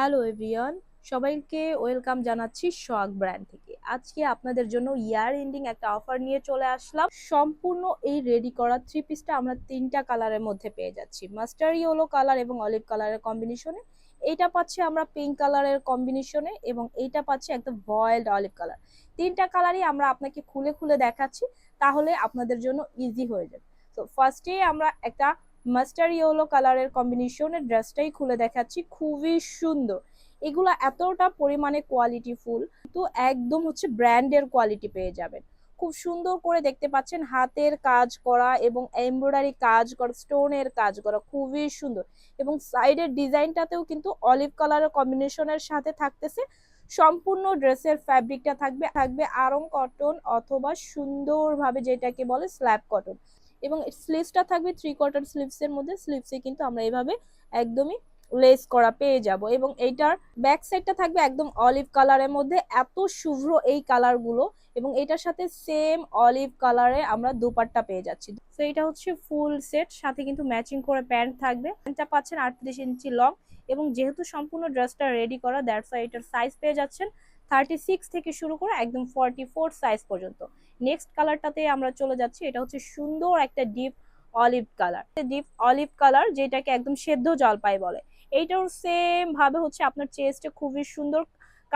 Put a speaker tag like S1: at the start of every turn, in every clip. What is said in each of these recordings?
S1: Hello everyone সবাইকে welcome জানাচ্ছি শক ব্র্যান্ড থেকে। আজকে আপনাদের জন্য ইয়ার এন্ডিং একটা অফার নিয়ে চলে আসলাম। সম্পূর্ণ এই রেডি করা থ্রি পিসটা আমরা তিনটা কালারের মধ্যে পেয়ে যাচ্ছি। মাস্টার ইয়েলো কালার এবং অলিভ কালারের কম্বিনেশনে এইটা পাচ্ছি আমরা পিঙ্ক কালারের কম্বিনেশনে এবং এইটা পাচ্ছি একদম বয়েলড অলিভ কালার তিনটা কালারই আমরা আপনাকে খুলে খুলে দেখাচ্ছি, তাহলে আপনাদের জন্য ইজি হয়ে যাবে। তো ফার্স্টে আমরা একটা মাস্টার ইয়েলো কালারের কম্বিনেশনের ড্রেসটাই খুলে দেখাচ্ছি, খুবই সুন্দর। এগুলো এতটা পরিমাণে কোয়ালিটি ফুল তো একদম হচ্ছে ব্র্যান্ডের কোয়ালিটি পেয়ে যাবেন। খুব সুন্দর করে দেখতে পাচ্ছেন হাতের কাজ করা এবং এমব্রয়ডারি কাজ করা স্টোনের কাজ করা, খুবই সুন্দর। এবং সাইডের ডিজাইনটাতেও কিন্তু অলিভ কালারের কম্বিনেশনের সাথে থাকতেছে। সম্পূর্ণ ড্রেসের ফ্যাব্রিকটা থাকবে থাকবে আরং কটন অথবা সুন্দরভাবে যেটাকে বলে স্ল্যাব কটন এবং স্লিভসটা থাকবে থ্রি কোয়ার্টার স্লিভসের মধ্যে। স্লিভসে কিন্তু আমরা এভাবে একদমই লেস করা পেয়ে যাব। এবং এইটার ব্যাক সাইডটা থাকবে একদম অলিভ কালারের মধ্যে। এত শুভ্র এই কালারগুলো এবং এটার সাথে সেম অলিভ কালারে আমরা দুপাট্টা পেয়ে যাচ্ছি। তো এটা হচ্ছে ফুল সেট সাথে কিন্তু ম্যাচিং করে প্যান্ট থাকবে। প্যান্টটা পাচ্ছেন আটত্রিশ ইঞ্চি লং এবং যেহেতু সম্পূর্ণ ড্রেসটা রেডি করা দ্যাটস এটার সাইজ পেয়ে যাচ্ছেন। থার্টি সিক্স থেকে শুরু করে একদম ফর্টি ফোর সাইজ পর্যন্ত। নেক্সট কালারটাতে আমরা চলে যাচ্ছি, এটা হচ্ছে সুন্দর একটা deep olive colour deep olive colour যেটাকে একদম সেদ্ধ জলপাই বলে। এইটাও সেম ভাবে হচ্ছে আপনার চেস্টে খুবই সুন্দর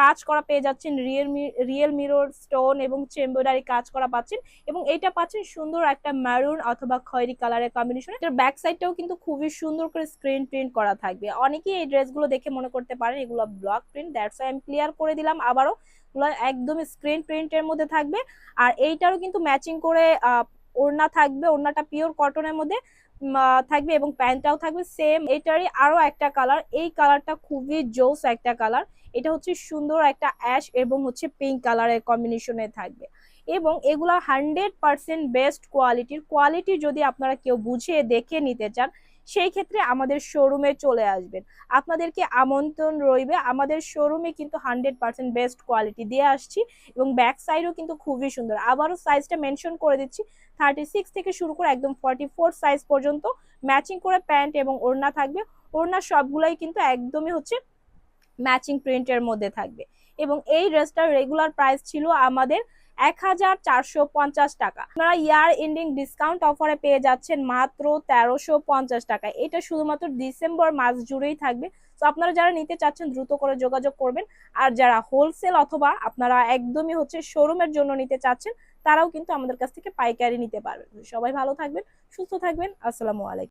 S1: কাজ করা পেয়ে যাচ্ছেন রিয়েল রিয়েল মিরর স্টোন এবং চেম্বরারি কাজ করা পাচ্ছেন এবং এইটা পাচ্ছেন সুন্দর একটা ম্যারুন অথবা খয়েরি কালারের কম্বিনেশন এটার ব্যাক সাইডটাও কিন্তু খুবই সুন্দর করে স্ক্রিন প্রিন্ট করা থাকবে। অনেকেই এই ড্রেসগুলো দেখে মনে করতে পারেন, এগুলো ব্লক প্রিন্ট দ্যাটস আমি ক্লিয়ার করে দিলাম। আবারও একদম স্ক্রিন প্রিন্টের মধ্যে থাকবে। আর এইটারও কিন্তু ম্যাচিং করে ওড়না থাকবে, ওড়নাটা পিওর কটনের মধ্যে। থাকবে এবং প্যান্টটাও থাকবে সেম এটারই আরও একটা কালার এই কালারটা খুবই জোস একটা কালার এটা হচ্ছে সুন্দর একটা অ্যাশ এবং হচ্ছে পিঙ্ক কালারের কম্বিনেশনে থাকবে। এবং এগুলা হান্ড্রেড পার্সেন্ট বেস্ট কোয়ালিটির কোয়ালিটি যদি আপনারা কেউ বুঝে দেখে নিতে চান সেই ক্ষেত্রে আমাদের শোরুমে চলে আসবেন। আপনাদেরকে আমন্ত্রণ রইবে, আমাদের শোরুমে কিন্তু হান্ড্রেড পার্সেন্ট বেস্ট কোয়ালিটি দিয়ে আসছি এবং ব্যাক সাইডও কিন্তু খুবই সুন্দর। আবারও সাইজটা মেনশন করে দিচ্ছি থার্টি সিক্স থেকে শুরু করে একদম ফর্টি ফোর সাইজ পর্যন্ত ম্যাচিং করে প্যান্ট এবং ওড়না থাকবে। ওড়না সবগুলাই কিন্তু একদমই হচ্ছে ম্যাচিং প্রিন্টের মধ্যে থাকবে। এবং এই ড্রেসটার রেগুলার প্রাইস ছিল আমাদের এক হাজার চারশো পঞ্চাশ টাকা। আপনারা ইয়ার এন্ডিং ডিসকাউন্ট অফারে পেয়ে যাচ্ছেন মাত্র তেরোশো পঞ্চাশ টাকা। এটা শুধুমাত্র ডিসেম্বর মাস জুড়েই থাকবে। তো আপনারা যারা নিতে চাচ্ছেন, দ্রুত করে যোগাযোগ করবেন। আর যারা হোলসেল অথবা আপনারা একদমই হচ্ছে শোরুমের জন্য নিতে চাচ্ছেন, তারাও কিন্তু আমাদের কাছ থেকে পাইকারি নিতে পারবেন। সবাই ভালো থাকবেন, সুস্থ থাকবেন। আসসালামু আলাইকুম।